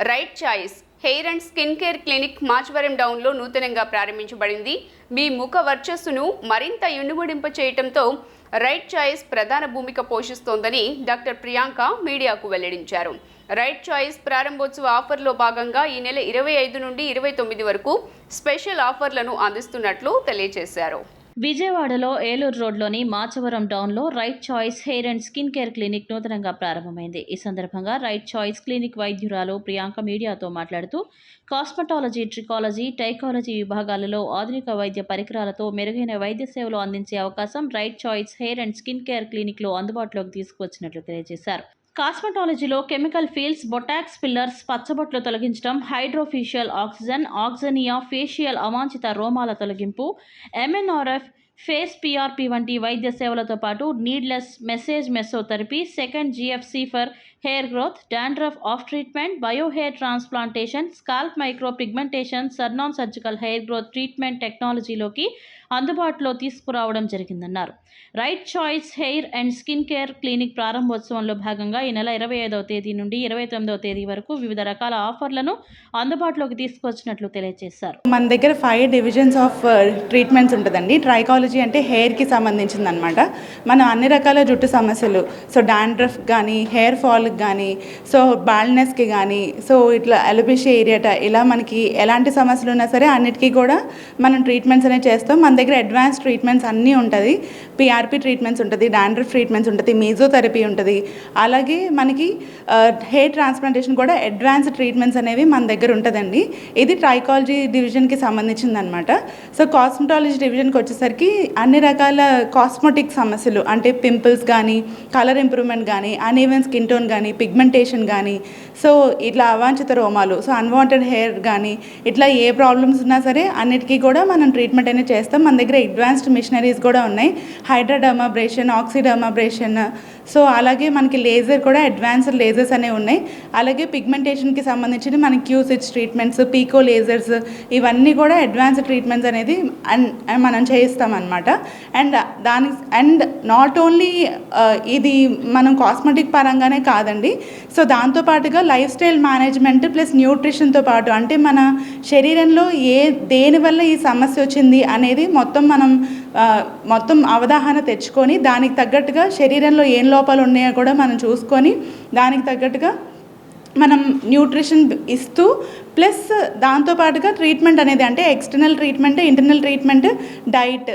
Right choice. Hair and skin care clinic Machavaram డౌన్లో నూతనంగా ప్రారంభించబడింది. మీ ముఖ వర్చస్సును మరింత ఇనుముడింప చేయటంతో రైట్ చాయిస్ ప్రధాన భూమిక పోషిస్తోందని డాక్టర్ ప్రియాంక మీడియాకు వెల్లడించారు. రైట్ చాయిస్ ప్రారంభోత్సవ ఆఫర్లో భాగంగా ఈ నెల ఇరవై ఐదు నుండి ఇరవై తొమ్మిది వరకు స్పెషల్ ఆఫర్లను అందిస్తున్నట్లు తెలియజేశారు. విజయవాడలో ఏలూరు రోడ్లోని మాచవరం టౌన్లో right choice hair and skin care clinic నూతనంగా ప్రారంభమైంది. ఈ సందర్భంగా రైట్ చాయిస్ క్లినిక్ వైద్యురాలు ప్రియాంక మీడియాతో మాట్లాడుతూ కాస్మెటాలజీ ట్రికాలజీ టైకాలజీ విభాగాలలో ఆధునిక వైద్య పరికరాలతో మెరుగైన వైద్య సేవలు అందించే అవకాశం right choice hair and skin care క్లినిక్లో అందుబాటులోకి తీసుకువచ్చినట్లు తెలియజేశారు. కాస్మెటాలజీలో కెమికల్ ఫీల్స్ బొటాక్స్ పిల్లర్స్ పచ్చబొట్లు తొలగించడం హైడ్రోఫీషియల్ ఆక్సిజన్ ఆక్సినియా ఫేషియల్ అవాంఛిత రోమాల తొలగింపు ఎంఎన్ఆర్ఎఫ్ ఫేస్ పిఆర్పి వంటి వైద్య సేవలతో పాటు needleless massage mesotherapy second GFC for hair growth dandruff off treatment bio hair transplantation scalp micro pigmentation సర్నాన్ surgical hair growth treatment టెక్నాలజీలోకి అందుబాటులో తీసుకురావడం జరిగిందన్నారు. Right choice hair and skin care clinic ప్రారంభోత్సవంలో భాగంగా ఈ నెల ఇరవై ఐదవ తేదీ నుండి ఇరవై తొమ్మిదవ తేదీ వరకు వివిధ రకాల ఆఫర్లను అందుబాటులోకి తీసుకొచ్చినట్లు తెలియజేశారు. మన దగ్గర ఫైవ్ డివిజన్స్ ఆఫ్ ట్రీట్మెంట్స్ ఉంటుందండి. ట్రైకాలజీ అంటే హెయిర్కి సంబంధించింది అనమాట మనం అన్ని రకాల జుట్టు సమస్యలు సో డాండ్రఫ్ కానీ హెయిర్ ఫాల్కి కానీ సో బాల్నెస్కి కానీ సో ఇట్లా అలోపేషియా ఏరియాట ఇలా మనకి ఎలాంటి సమస్యలు ఉన్నా సరే అన్నిటికీ కూడా మనం ట్రీట్మెంట్స్ అనేవి చేస్తాం. మన దగ్గర అడ్వాన్స్ ట్రీట్మెంట్స్ అన్నీ ఉంటుంది. పిఆర్పి ట్రీట్మెంట్స్ ఉంటుంది డాండ్రఫ్ ట్రీట్మెంట్స్ ఉంటుంది మీజోథెరపీ ఉంటుంది. అలాగే మనకి హెయిర్ ట్రాన్స్ప్లాంటేషన్ కూడా అడ్వాన్స్ ట్రీట్మెంట్స్ అనేవి మన దగ్గర ఉంటుందండి. ఇది ట్రైకాలజీ డివిజన్కి సంబంధించిందనమాట సో కాస్మెటాలజీ డివిజన్కి వచ్చేసరికి అన్ని రకాల కాస్మెటిక్ సమస్యలు అంటే పింపుల్స్ కానీ కలర్ ఇంప్రూవ్మెంట్ కానీ అన్ఈవెన్ స్కిన్ టోన్ కానీ పిగ్మెంటేషన్ కానీ సో ఇట్లా అవాంఛిత రోమాలు సో అన్వాంటెడ్ హెయిర్ కానీ ఇట్లా ఏ ప్రాబ్లమ్స్ ఉన్నా సరే అన్నిటికీ కూడా మనం ట్రీట్మెంట్ అనేది చేస్తాం. మన దగ్గర అడ్వాన్స్డ్ మిషనరీస్ కూడా ఉన్నాయి. హైడ్రాడర్మాబ్రేషన్ ఆక్సిడర్మాబ్రేషన్ సో అలాగే మనకి లేజర్ కూడా అడ్వాన్స్డ్ లేజర్స్ అనేవి ఉన్నాయి. అలాగే పిగ్మెంటేషన్కి సంబంధించిన మన క్యూసిచ్ ట్రీట్మెంట్స్ పీకో లేజర్స్ ఇవన్నీ కూడా అడ్వాన్స్ ట్రీట్మెంట్స్ అనేది మనం చేయిస్తాం అండ్ దాని అండ్ నాట్ ఓన్లీ ఇది మనం కాస్మెటిక్ పరంగానే కాదండి. సో దాంతోపాటుగా లైఫ్ స్టైల్ మేనేజ్మెంట్ ప్లస్ న్యూట్రిషన్తో పాటు అంటే మన శరీరంలో ఏ దేనివల్ల ఈ సమస్య వచ్చింది అనేది మొత్తం మనం మొత్తం అవగాహన తెచ్చుకొని దానికి తగ్గట్టుగా శరీరంలో ఏం లోపాలు ఉన్నాయో కూడా మనం చూసుకొని దానికి తగ్గట్టుగా మనం న్యూట్రిషన్ ఇస్తూ ప్లస్ దాంతోపాటుగా ట్రీట్మెంట్ అనేది అంటే external treatment internal treatment diet